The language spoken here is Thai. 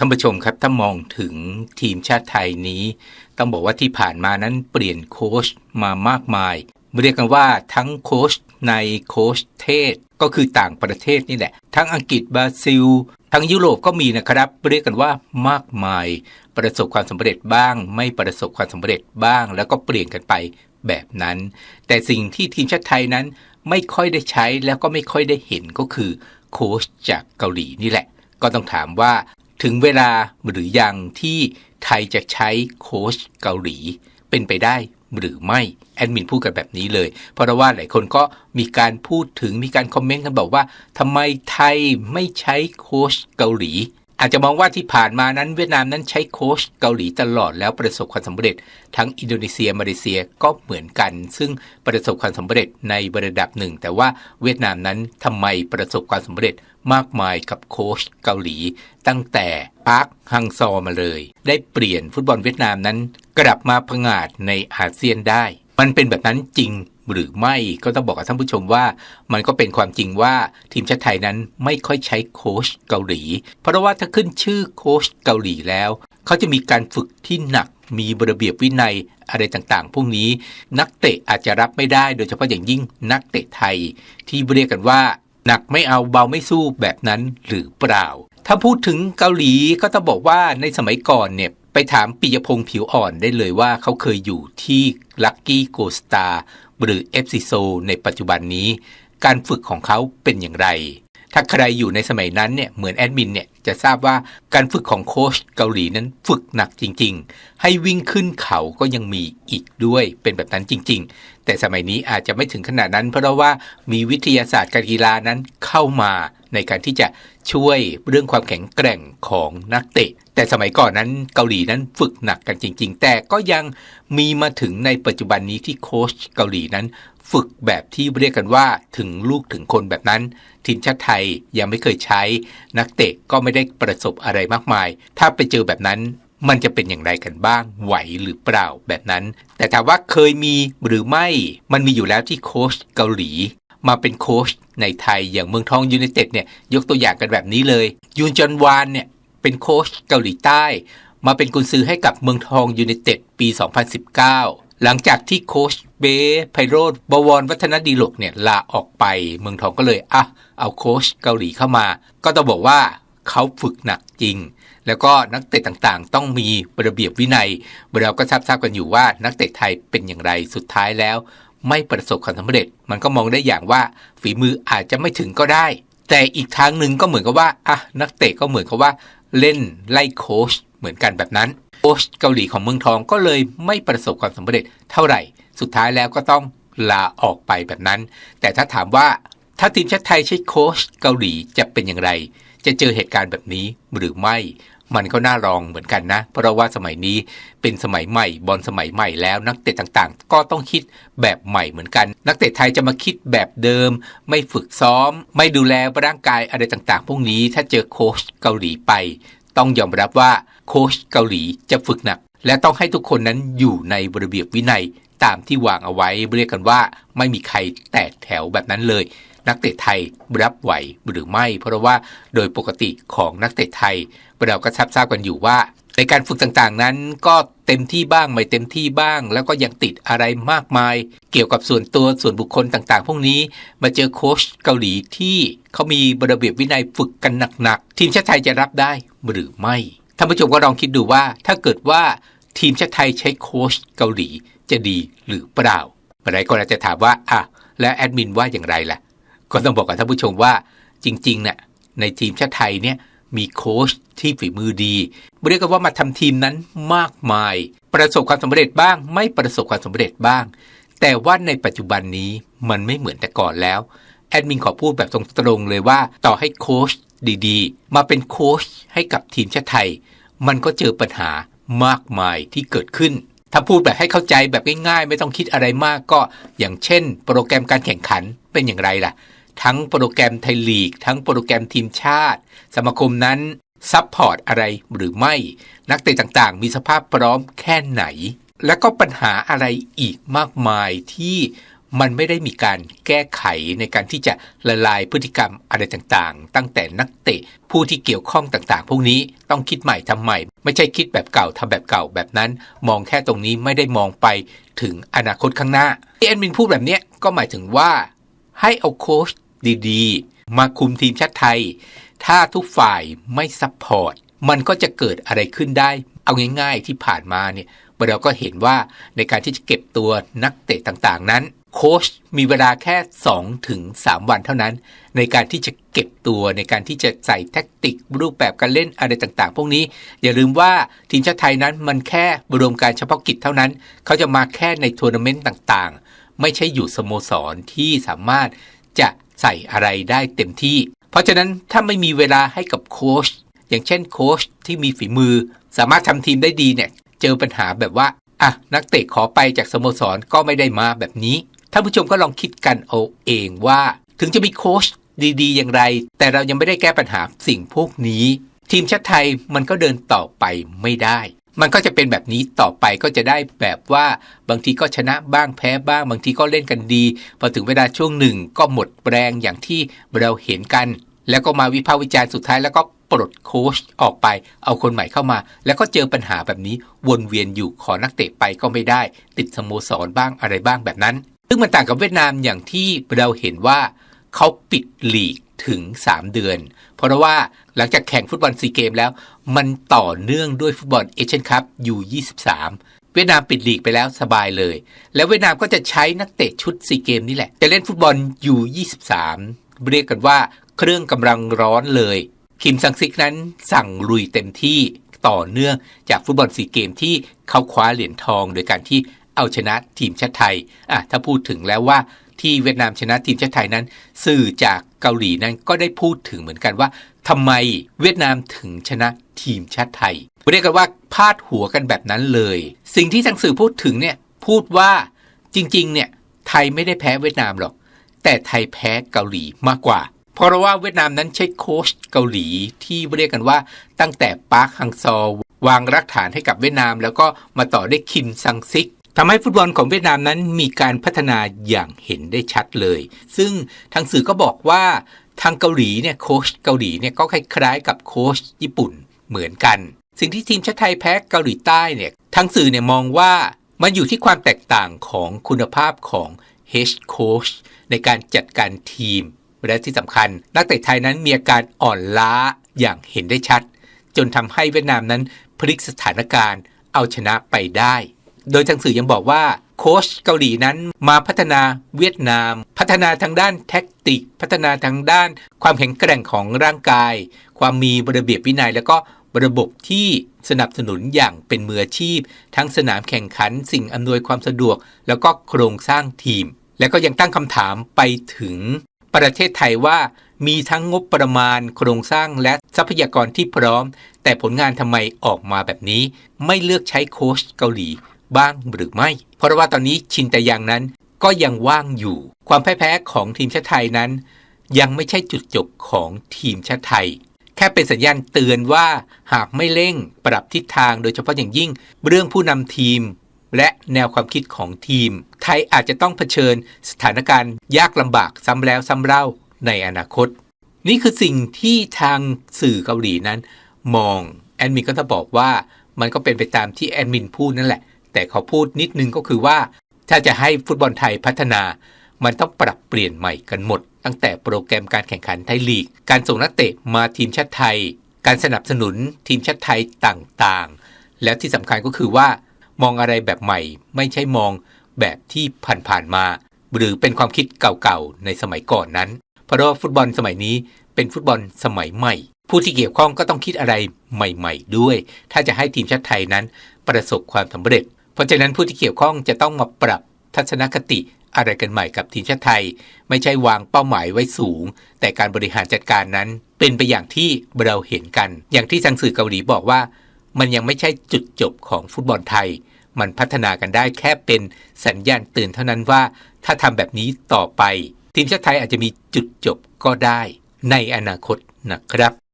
ท่านผู้ชมครับถ้ามองถึงทีมชาติไทยนี้ ต้องบอกว่าที่ผ่านมานั้นเปลี่ยนโค้ชมามากมาย เรียกกันว่าทั้งโค้ชในโค้ชเทศก็คือต่างประเทศนี่แหละ ทั้งอังกฤษบราซิล ทั้งยุโรปก็มีนะครับ เรียกกันว่ามากมาย ประสบความสำเร็จบ้าง ไม่ประสบความสำเร็จบ้าง แล้วก็เปลี่ยนกันไปแบบนั้น แต่สิ่งที่ทีมชาติไทยนั้นไม่ค่อยได้ใช้แล้วก็ไม่ค่อยได้เห็นก็คือโค้ชจากเกาหลีนี่แหละ ก็ต้องถามว่า ถึงเวลาหรือยังที่ไทยจะใช้โค้ชเกาหลี เป็นไปได้หรือไม่ แอดมินพูดกันแบบนี้เลย เพราะว่าหลายคนก็มีการพูดถึงมีการคอมเมนต์กันบอกว่าทำไมไทยไม่ใช้โค้ชเกาหลี อาจจะมองว่าที่ผ่านมานั้นเวียดนามนั้นใช้โค้ชเกาหลีตลอดแล้วประสบความสำเร็จ ทั้งอินโดนีเซียมาเลเซียก็เหมือนกัน ซึ่งประสบความสำเร็จในระดับหนึ่ง แต่ว่าเวียดนามนั้นทำไมประสบความสำเร็จมากมายกับโค้ชเกาหลี ตั้งแต่ปาร์คฮังซอมาเลย ได้เปลี่ยนฟุตบอลเวียดนามนั้น กลับมาผงาดในอาเซียนได้ มันเป็นแบบนั้นจริง หรือไม่ก็ต้องบอกกับท่านผู้ชมว่า มันก็เป็นความจริงว่าทีมชาติไทยนั้นไม่ค่อยใช้โค้ชเกาหลี เพราะว่าถ้าขึ้นชื่อโค้ชเกาหลีแล้ว เขาจะมีการฝึกที่หนักมีระเบียบวินัยอะไรต่างๆ พวกนี้นักเตะอาจจะรับไม่ได้โดยเฉพาะอย่างยิ่งนักเตะไทย ที่เรียกกันว่า หนักไม่เอาเบาไม่สู้แบบนั้นหรือเปล่า ถ้าพูดถึงเกาหลีก็ต้องบอกว่าในสมัยก่อนเนี่ยไปถามปิยพงษ์ผิวอ่อนได้เลยว่าเขาเคยอยู่ที่ลักกี้โกสตา หรือ FC โซในปัจจุบันนี้ การฝึกของเขาเป็นอย่างไร ถ้าใครอยู่ในสมัยนั้นเนี่ยเหมือนแอดมินเนี่ยจะทราบว่าการฝึกของโค้ชเกาหลีนั้นฝึกหนักจริง ๆ ให้วิ่งขึ้นเขาก็ยังมีอีกด้วยเป็นแบบนั้นจริง ๆ แต่สมัยนี้อาจจะไม่ถึงขนาดนั้น เพราะว่ามีวิทยาศาสตร์การกีฬานั้นเข้ามาในการที่จะช่วยเรื่องความแข็งแกร่งของนักเตะ แต่สมัยก่อนนั้นเกาหลีนั้นฝึกหนักกันจริง ๆ แต่ก็ยังมีมาถึงในปัจจุบันนี้ที่โค้ชเกาหลีนั้น ฝึกแบบที่เรียกกันว่าถึงลูกถึงคนแบบนั้น ทีมชาติไทยยังไม่เคยใช้ นักเตะก็ไม่ได้ประสบอะไรมากมาย ถ้าไปเจอแบบนั้นมันจะเป็นอย่างไรกันบ้างไหวหรือเปล่าแบบนั้น แต่ถามว่าเคยมีหรือไม่มันมีอยู่แล้วที่โค้ชเกาหลี มาเป็นโค้ชในไทยอย่างเมืองทองยูไนเต็ดเนี่ยยกตัวอย่างกันแบบนี้เลยยูนจอนวานเนี่ย เป็นโค้ชเกาหลีใต้ มาเป็นกุนซือให้กับเมืองทองยูไนเต็ดปี 2019 หลังจากที่โค้ชเบไพโรดบวรวัฒนดีหลกเนี่ยลาออกไป เมืองทองก็เลยอะเอาโค้ชเกาหลีเข้ามา ก็ต้องบอกว่าเขาฝึกหนักจริง แล้วก็นักเตะต่างๆ ต้องมีระเบียบวินัยเราก็ทราบๆกันอยู่ว่านักเตะไทยเป็นอย่างไรสุดท้ายแล้ว ไม่ประสบความสำเร็จ มันก็มองได้อย่างว่าฝีมืออาจจะไม่ถึงก็ได้ แต่อีกทางหนึ่งก็เหมือนกับว่าอะนักเตะก็เหมือนกับว่า เล่นไล่โค้ชเหมือนกันแบบนั้นโค้ชเกาหลีของเมืองทองก็เลยไม่ประสบความสำเร็จเท่าไหร่ สุดท้ายแล้วก็ต้องลาออกไปแบบนั้น แต่ถ้าถามว่าถ้าทีมชาติไทยใช้โค้ชเกาหลีจะเป็นอย่างไร จะเจอเหตุการณ์แบบนี้หรือไม่ มันก็น่ารองเหมือนกันนะ เพราะว่าสมัยนี้เป็นสมัยใหม่บอลสมัยใหม่แล้วนักเตะต่างๆ ก็ต้องคิดแบบใหม่เหมือนกัน นักเตะไทยจะมาคิดแบบเดิม ไม่ฝึกซ้อม ไม่ดูแลร่างกายอะไรต่างๆ พวกนี้ถ้าเจอโค้ชเกาหลีไป ต้องยอมรับว่าโค้ชเกาหลีจะฝึกหนัก และต้องให้ทุกคนนั้นอยู่ในระเบียบวินัยตามที่วางเอาไว้เรียกกันว่าไม่มีใครแตกแถวแบบนั้นเลย นักเตะไทยรับไหวหรือไม่ เพราะว่าโดยปกติของนักเตะไทยเราก็ทราบทราบกันอยู่ว่า ในการฝึกต่างๆนั้นก็เต็มที่บ้างไม่เต็มที่บ้าง แล้วก็ยังติดอะไรมากมาย เกี่ยวกับส่วนตัวส่วนบุคคลต่างๆ พวกนี้มาเจอโค้ชเกาหลีที่เขามีระเบียบวินัยฝึกกันหนักๆทีมชาติไทยจะรับได้หรือไม่ท่านผู้ชมก็ลองคิดดูว่าถ้าเกิดว่าทีมชาติไทยใช้โค้ชเกาหลีจะดีหรือเปล่าอะไรก็อาจจะถามว่าอะแล้วแอดมินว่าอย่างไรล่ะ ก็ต้องบอกกับท่านผู้ชมว่าจริงๆเนะ่ยในทีมชาติไทยเนี่ยมีโค้ชที่ฝีมือดีเรียกว่ามาทำทีมนั้นมากมาย ประสบความสำเร็จบ้าง ไม่ประสบความสำเร็จบ้าง แต่ว่าในปัจจุบันนี้มันไม่เหมือนแต่ก่อนแล้ว แอดมินขอพูดแบบตรงๆเลยว่าต่อให้โค้ชดีๆ มาเป็นโค้ชให้กับทีมชาติไทย มันก็เจอปัญหามากมายที่เกิดขึ้น ถ้าพูดแบบให้เข้าใจแบบง่ายๆ ไม่ต้องคิดอะไรมากก็อย่างเช่น โปรแกรมการแข่งขันเป็นอย่างไรล่ะ ทั้งโปรแกรมไทยลีก ทั้งโปรแกรมทีมชาติ สมาคมนั้นซับพอร์ตอะไรหรือไม่ นักเตะต่างๆ มีสภาพพร้อมแค่ไหน และก็ปัญหาอะไรอีกมากมายที่มันไม่ได้มีการแก้ไขในการที่จะละลายพฤติกรรมอะไรต่างๆ ตั้งแต่นักเตะผู้ที่เกี่ยวข้องต่างๆ พวกนี้ต้องคิดใหม่ทำใหม่ ไม่ใช่คิดแบบเก่าทำแบบเก่าแบบนั้น มองแค่ตรงนี้ไม่ได้มองไปถึงอนาคตข้างหน้าที่แอดมินพูดแบบนี้ก็หมายถึงว่า ให้เอาโค้ช ดีๆ มาคุมทีมชาติไทย ถ้าทุกฝ่ายไม่ซัพพอร์ตมันก็จะเกิดอะไรขึ้นได้ เอาง่าย ๆ ที่ผ่านมาเนี่ยเราก็เห็นว่าในการที่จะเก็บตัวนักเตะต่างๆ นั้น โค้ชมีเวลาแค่2ถึง3วันเท่านั้น ในการที่จะเก็บตัวในการที่จะใส่แท็กติกรูปแบบการเล่นอะไรต่างๆ พวกนี้ อย่าลืมว่าทีมชาติไทยนั้นมันแค่บรมการเฉพาะกิจเท่านั้น เขาจะมาแค่ในทัวร์นาเมนต์ต่างๆ ไม่ใช่อยู่สโมสรที่สามารถจะ ใส่อะไรได้เต็มที่ เพราะฉะนั้นถ้าไม่มีเวลาให้กับโค้ชอย่างเช่นโค้ชที่มีฝีมือ สามารถทำทีมได้ดีเนี่ยเจอปัญหาแบบว่าอะนักเตะขอไปจากสโมสรก็ไม่ได้มาแบบนี้ท่านผู้ชมก็ลองคิดกันเอาเองว่า ถึงจะมีโค้ชดีๆ อย่างไร แต่เรายังไม่ได้แก้ปัญหาสิ่งพวกนี้ ทีมชาติไทยมันก็เดินต่อไปไม่ได้ มันก็จะเป็นแบบนี้ต่อไปก็จะได้แบบว่าบางทีก็ชนะบ้างแพ้บ้าง บางทีก็เล่นกันดีพอถึงเวลาช่วงหนึ่งก็หมดแรงอย่างที่เราเห็นกัน แล้วก็มาวิพากษ์วิจารณ์สุดท้ายแล้วก็ปลดโค้ชออกไป เอาคนใหม่เข้ามา แล้วก็เจอปัญหาแบบนี้วนเวียนอยู่ขอนักเตะไปก็ไม่ได้ ติดสโมสรบ้างอะไรบ้างแบบนั้น ซึ่งมันต่างกับเวียดนามอย่างที่เราเห็นว่าเขาปิดลีก ถึง 3 เดือน เพราะว่าหลังจากแข่งฟุตบอลซีเกมแล้ว มันต่อเนื่องด้วยฟุตบอลเอเชียนคัพยู23 เวียดนามปิดลีกไปแล้วสบายเลย แล้วเวียดนามก็จะใช้นักเตะชุดซีเกมนี่แหละ จะเล่นฟุตบอลยู23เรียกกันว่าเครื่องกำลังร้อนเลย คิมซังซิกนั้นสั่งลุยเต็มที่ต่อเนื่องจากฟุตบอลซีเกมที่เขาคว้าเหรียญทอง โดยการที่เอาชนะทีมชาติไทยอะถ้าพูดถึงแล้วว่า ที่เวียดนามชนะทีมชาติไทยนั้น สื่อจากเกาหลีนั้นก็ได้พูดถึงเหมือนกันว่าทำไมเวียดนามถึงชนะทีมชาติไทยเรียกกันว่าพาดหัวกันแบบนั้นเลย สิ่งที่ทางสื่อพูดถึงเนี่ยพูดว่าจริงๆ เนี่ยไทยไม่ได้แพ้เวียดนามหรอก แต่ไทยแพ้เกาหลีมากกว่า เพราะว่าเวียดนามนั้นใช้โค้ชเกาหลีที่เรียกกันว่าตั้งแต่ปาร์คฮังซอวางรากฐานให้กับเวียดนาม แล้วก็มาต่อได้คิมซังซิก ทำให้ฟุตบอลของเวียดนามนั้นมีการพัฒนาอย่างเห็นได้ชัดเลย ซึ่งทางสื่อก็บอกว่าทางเกาหลีเนี่ยโค้ชเกาหลีเนี่ยก็คล้ายๆ กับโค้ชญี่ปุ่นเหมือนกัน สิ่งที่ทีมชาติไทยแพ้เกาหลีใต้เนี่ยทางสื่อเนี่ยมองว่ามันอยู่ที่ความแตกต่างของคุณภาพของ Head Coach ในการจัดการทีม และที่สำคัญ นักเตะไทยนั้นมีอาการอ่อนล้าอย่างเห็นได้ชัด จนทำให้เวียดนามนั้นพลิกสถานการณ์เอาชนะไปได้ โดยทางสื่อยังบอกว่าโค้ชเกาหลีนั้นมาพัฒนาเวียดนาม พัฒนาทางด้านแท็กติก พัฒนาทางด้านความแข็งแกร่งของร่างกาย ความมีระเบียบวินัย แล้วก็ระบบที่สนับสนุนอย่างเป็นมืออาชีพ ทั้งสนามแข่งขันสิ่งอำนวยความสะดวก แล้วก็โครงสร้างทีม แล้วก็ยังตั้งคำถามไปถึงประเทศไทยว่ามีทั้งงบประมาณโครงสร้างและทรัพยากรที่พร้อม แต่ผลงานทำไมออกมาแบบนี้ ไม่เลือกใช้โค้ชเกาหลี บ้างหรือไม่ เพราะว่าตอนนี้ชินแต่ยังนั้นก็ยังว่างอยู่ ความพ่ายแพ้ของทีมชาติไทยนั้น ยังไม่ใช่จุดจบของทีมชาติไทย แค่เป็นสัญญาณเตือนว่าหากไม่เร่งปรับทิศทางโดยเฉพาะอย่างยิ่ง เรื่องผู้นำทีม และแนวความคิดของทีม ไทยอาจจะต้องเผชิญสถานการณ์ยากลำบากซ้ำแล้วซ้ำเล่าในอนาคต นี่คือสิ่งที่ทางสื่อเกาหลีนั้น มองแอดมินก็จะบอกว่ามันก็เป็นไปตามที่แอดมินพูดนั่นแหละ แต่เขาพูดนิดนึงก็คือว่า ถ้าจะให้ฟุตบอลไทยพัฒนา มันต้องปรับเปลี่ยนใหม่กันหมด ตั้งแต่โปรแกรมการแข่งขันไทยลีก การส่งนักเตะมาทีมชาติไทย การสนับสนุนทีมชาติไทยต่างๆ แล้วที่สำคัญก็คือว่า มองอะไรแบบใหม่ ไม่ใช่มองแบบที่ผ่านๆมา หรือเป็นความคิดเก่าๆในสมัยก่อนนั้น เพราะว่าฟุตบอลสมัยนี้เป็นฟุตบอลสมัยใหม่ผู้ที่เกี่ยวข้องก็ต้องคิดอะไรใหม่ ๆ ด้วย ถ้าจะให้ทีมชาติไทยนั้นประสบความสำเร็จ เพราะฉะนั้นผู้ที่เกี่ยวข้องจะต้องมาปรับทัศนคติอะไรกันใหม่กับทีมชาติไทย ไม่ใช่วางเป้าหมายไว้สูง แต่การบริหารจัดการนั้น เป็นไปอย่างที่เราเห็นกัน อย่างที่ทางสื่อเกาหลีบอกว่า มันยังไม่ใช่จุดจบของฟุตบอลไทย มันพัฒนากันได้แค่เป็นสัญญาณเตือนเท่านั้นว่า ถ้าทำแบบนี้ต่อไป ทีมชาติไทยอาจจะมีจุดจบก็ได้ ในอนาคตนะครับ